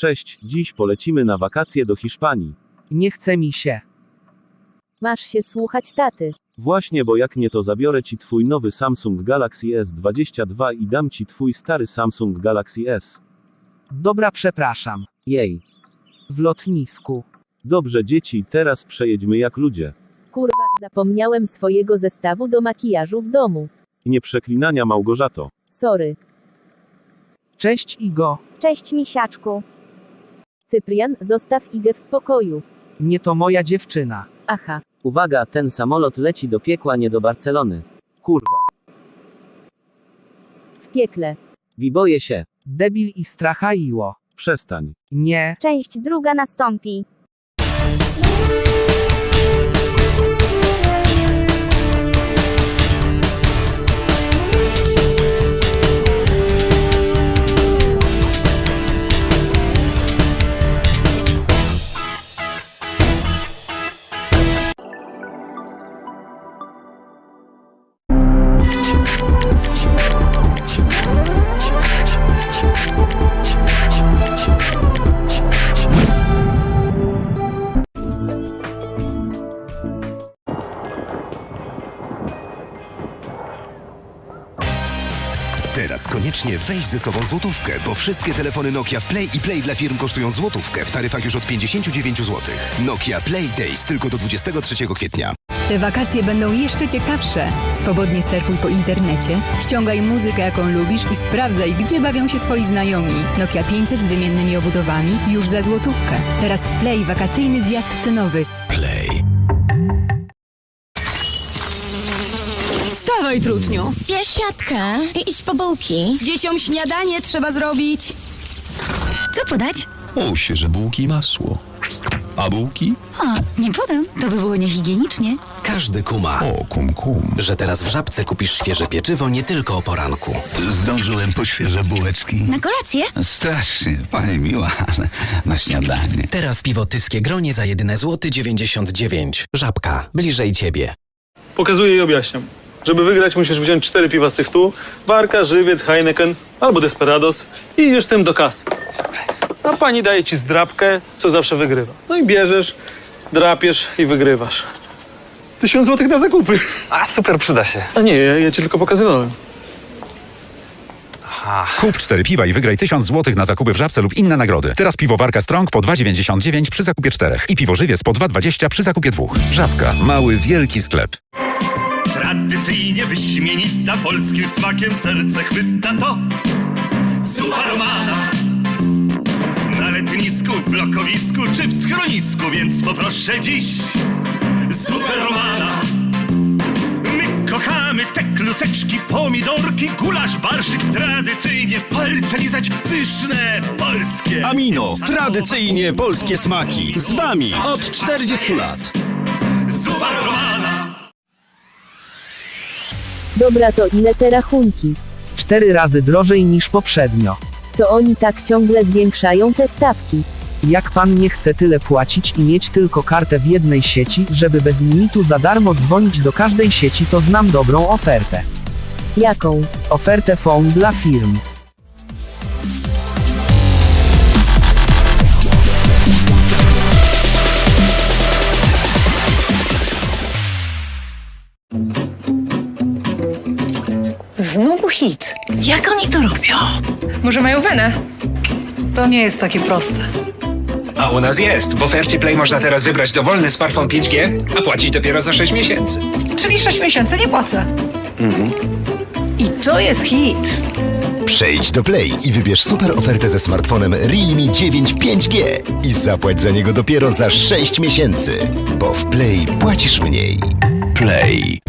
Cześć, dziś polecimy na wakacje do Hiszpanii. Nie chce mi się. Masz się słuchać taty. Właśnie, bo jak nie to zabiorę ci twój nowy Samsung Galaxy S22 i dam ci twój stary Samsung Galaxy S. Dobra, przepraszam. Jej. W lotnisku. Dobrze dzieci, teraz przejedźmy jak ludzie. Kurwa, zapomniałem swojego zestawu do makijażu w domu. Nie przeklinania Małgorzato. Sorry. Cześć Igo. Cześć misiaczku. Cyprian, zostaw Igę w spokoju. Nie to moja dziewczyna. Aha. Uwaga, ten samolot leci do piekła, nie do Barcelony. Kurwa. W piekle. Wiboję się. Debil i strachaiło. Przestań. Nie. Część druga nastąpi. Weź ze sobą złotówkę, bo wszystkie telefony Nokia Play i Play dla firm kosztują złotówkę w taryfach już od 59 zł. Nokia Play Days tylko do 23 kwietnia. Te wakacje będą jeszcze ciekawsze. Swobodnie surfuj po internecie, ściągaj muzykę jaką lubisz i sprawdzaj, gdzie bawią się twoi znajomi. Nokia 500 z wymiennymi obudowami już za złotówkę. Teraz w Play wakacyjny zjazd cenowy. Play. Wstawaj, trutniu! Bierz siatkę i idź po bułki. Dzieciom śniadanie trzeba zrobić. Co podać? O, świeże bułki i masło. A bułki? O, nie podam. To by było niehigienicznie. Każdy kuma, O, kum kum. że teraz w Żabce kupisz świeże pieczywo nie tylko o poranku. Zdążyłem po świeże bułeczki. Na kolację? Strasznie, pani miła, ale na śniadanie. Teraz piwo Tyskie Gronie za jedyne złoty 99. Żabka, bliżej ciebie. Pokazuję i objaśniam. Żeby wygrać, musisz wziąć cztery piwa z tych tu. Warka, Żywiec, Heineken albo Desperados i idziesz tym do kasy. A pani daje ci zdrabkę, co zawsze wygrywa. No i bierzesz, drapiesz i wygrywasz. Tysiąc złotych na zakupy. A super, przyda się. A nie, ja, ja ci tylko pokazywałem. Kup cztery piwa i wygraj 1000 złotych na zakupy w Żabce lub inne nagrody. Teraz piwowarka Strong po 2,99 przy zakupie czterech i piwo Żywiec po 2,20 przy zakupie dwóch. Żabka. Mały, wielki sklep. Tradycyjnie wyśmienita, polskim smakiem serce chwyta to zupa romana. Na letnisku, w blokowisku czy w schronisku, więc poproszę dziś zupę romana. My kochamy te kluseczki, pomidorki, gulasz, barszczyk, tradycyjnie palce lizać, pyszne, polskie. Amino, tradycyjnie polskie smaki. Z wami od 40 lat. Zupa romana. Dobra, to ile te rachunki? Cztery razy drożej niż poprzednio. Co oni tak ciągle zwiększają te stawki? Jak pan nie chce tyle płacić i mieć tylko kartę w jednej sieci, żeby bez limitu za darmo dzwonić do każdej sieci, to znam dobrą ofertę. Jaką? Ofertę phone dla firm. Znowu hit. Jak oni to robią? Może mają wenę? To nie jest takie proste. A u nas jest. W ofercie Play można teraz wybrać dowolny smartfon 5G, a płacić dopiero za 6 miesięcy. Czyli 6 miesięcy nie płacę. I to jest hit. Przejdź do Play i wybierz super ofertę ze smartfonem Realme 9 5G i zapłać za niego dopiero za 6 miesięcy, bo w Play płacisz mniej. Play.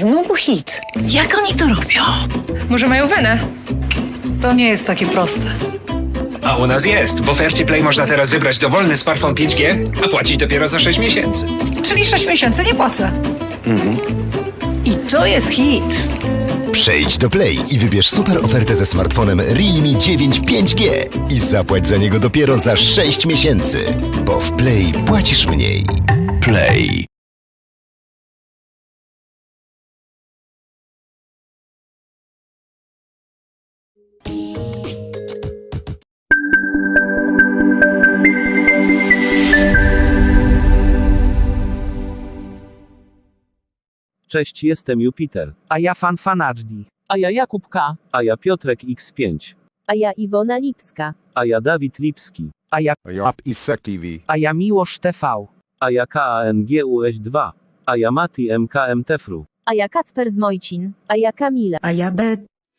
Znowu hit. Jak oni to robią? Może mają wenę? To nie jest takie proste. A u nas jest. W ofercie Play można teraz wybrać dowolny smartfon 5G, a płacić dopiero za 6 miesięcy. Czyli 6 miesięcy nie płacę. I to jest hit. Przejdź do Play i wybierz super ofertę ze smartfonem Realme 9 5G i zapłać za niego dopiero za 6 miesięcy, bo w Play płacisz mniej. Play. Cześć, jestem Jupiter. A ja fanfanadżdi. A ja Jakub K. A ja Piotrek X5. A ja Iwona Lipska. A ja Dawid Lipski. A ja, TV. a ja Miłosz TV. A ja KANGUS2. A ja Mati MKMTFRU. A ja Kacper Zmojcin. A ja Kamila. A ja B.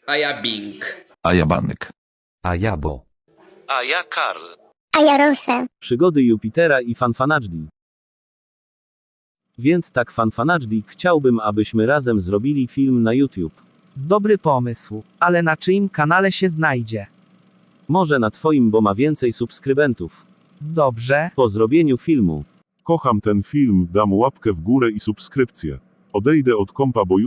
A ja Bing. A ja Banek. A ja bo. A ja Karl. A ja Rosa. Przygody Jupitera i Fanfanadżdi. Więc tak Fanfanadżdi chciałbym, abyśmy razem zrobili film na YouTube. Dobry pomysł, ale na czyim kanale się znajdzie? Może na twoim, bo ma więcej subskrybentów. Dobrze, Po zrobieniu filmu. Kocham ten film, dam łapkę w górę i subskrypcję. Odejdę od kompa, bo